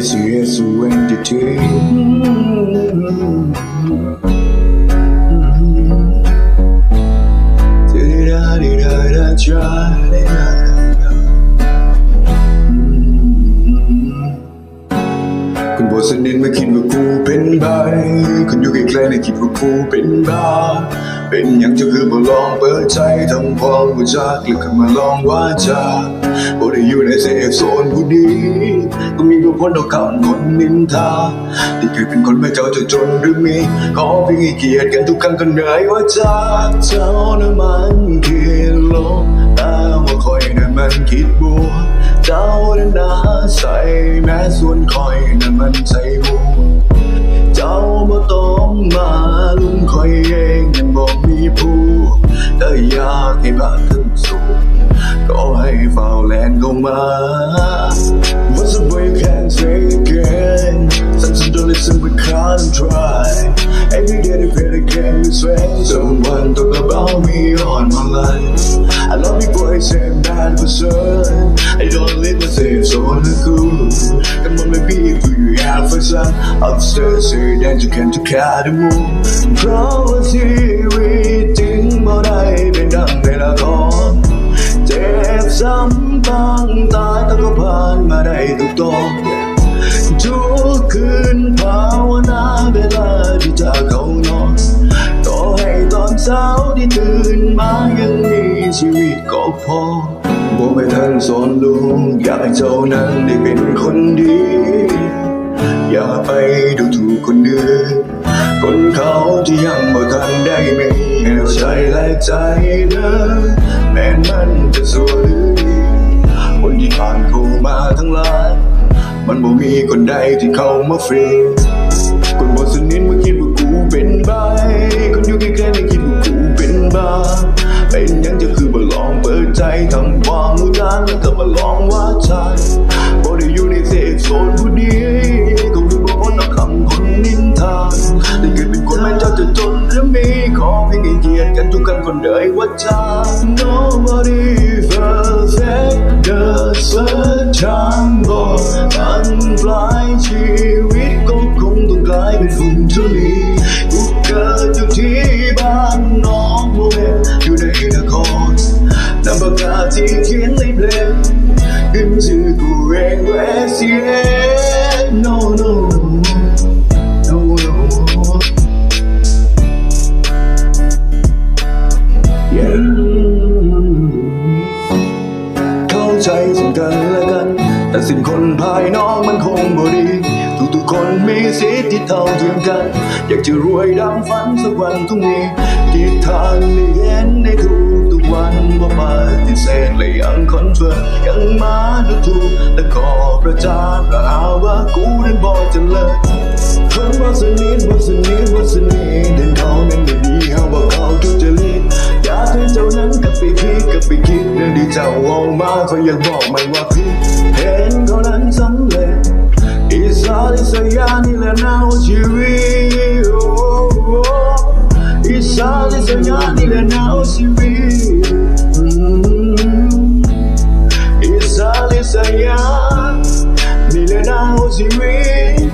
SOS entity. Da da da da da. คุณอยู่ใกล้ๆในคิดว่ากูเป็นบ้า เป็นหยังจะคือบ่ลองเปิดใจทำความรู้จักหรือขึ้นมาลองว่าจาบ่ได้อยู่ในเซฟโซนผู้ดีก็มีผู้คนเอาคำคนนินทา ที่เคยเป็นคนไม่เจ้าจะจนหรือมี ขอเพียงให้เกียรติกันทุกครั้งก็เหนื่อยว่าจากเจ้านั้นมันคิดลบแต่ว่าคอยนั้นมันคิดบวกเจ้านั้นนาใส่แม้ส่วนคอยนั้นมันใส่บวก เจ้าบ่ต้องมาลุงคอยเองยังบอกมีผู้แต่อยากให้บ้านขึ้นสูงก็ให้เฝ้าแลนเข้ามา What's the way you can say again Since you don't listen we can't try Every day they play the game you swear Someone talk about me on my life I love you boy say bad person I don't live the same so on the cool Come on maybe if you have for some Upstairs say that you can to cat the moon เพราะว่าชีวิตจริงบ่ได้เป็นดังในละครเจ็บซ้ำบางตายแต่ก็ผ่านมาได้ทุกตอนทุกคืนภาวนาเวลาที่จะเข้านอนก็ให้ตอนเช้าที่ตื่นมายังมีชีวิตก็พอบ่ไม่ทันสอนลูกอยากให้เจ้านั้นได้เป็นคนดี ไปดูถูกคนอื่นคนเขาที่ยังบ่ทันได้มีเอาใจและใจเดินแม้นมันจะสวยหรือดีคนที่ผ่านเข้ามาทั้งหลาย มันบ่มีคนใดที่เข้ามาฟรี คนบ่สนิทมาคิดว่ากูเป็นบ้าคนอยู่ใกล้ๆไม่คิดว่ากูเป็นบ้าเป็นยังจะคือบ่ลองเปิดใจทำความรู้จักแล้วก็มาลองว่าใจ ยว่าจา Nobody perfect เดินเส้นทางบอกมันป ใจซึ่งกันและกัน แต่สิ่งคนภายนอกมันคงบ่ดี ทุกๆคนมีสิทธิ์ที่เท่าเทียมกัน อยากจะรวยดังฝันสักวันต้องมีทิศทางได้เห็นในทุกทุกวันว่าปฏิเสธและยังคอนเฟิร์มยังมาดูถูกและขอประจานและหาว่ากูนั้นบ่เจะเลิศคนบ่สนิทบ่สนิทบ่สนิท ยานี่แหละนาชีวิตโอ้โอ้อิสาลิสยานี่แหละนาชีวิตอืมอิสาลิสยานี่แหละนาชีวิต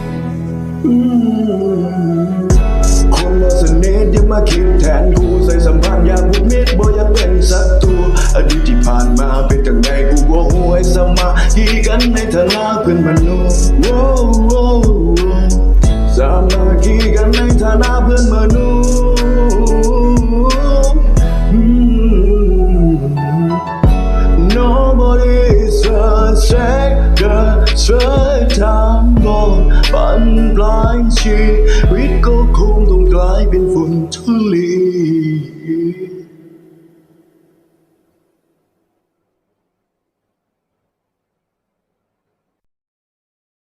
อืมคนบ่สนิทอย่ามาคิดแทนกูใส่สัมพันธ์อย่างผูกมิตรบ่อยากเป็นศัตรูอดีตที่ผ่านมาเป็นจังไงกูบ่ฮู้ให้สมาธิกันในฐาน hermano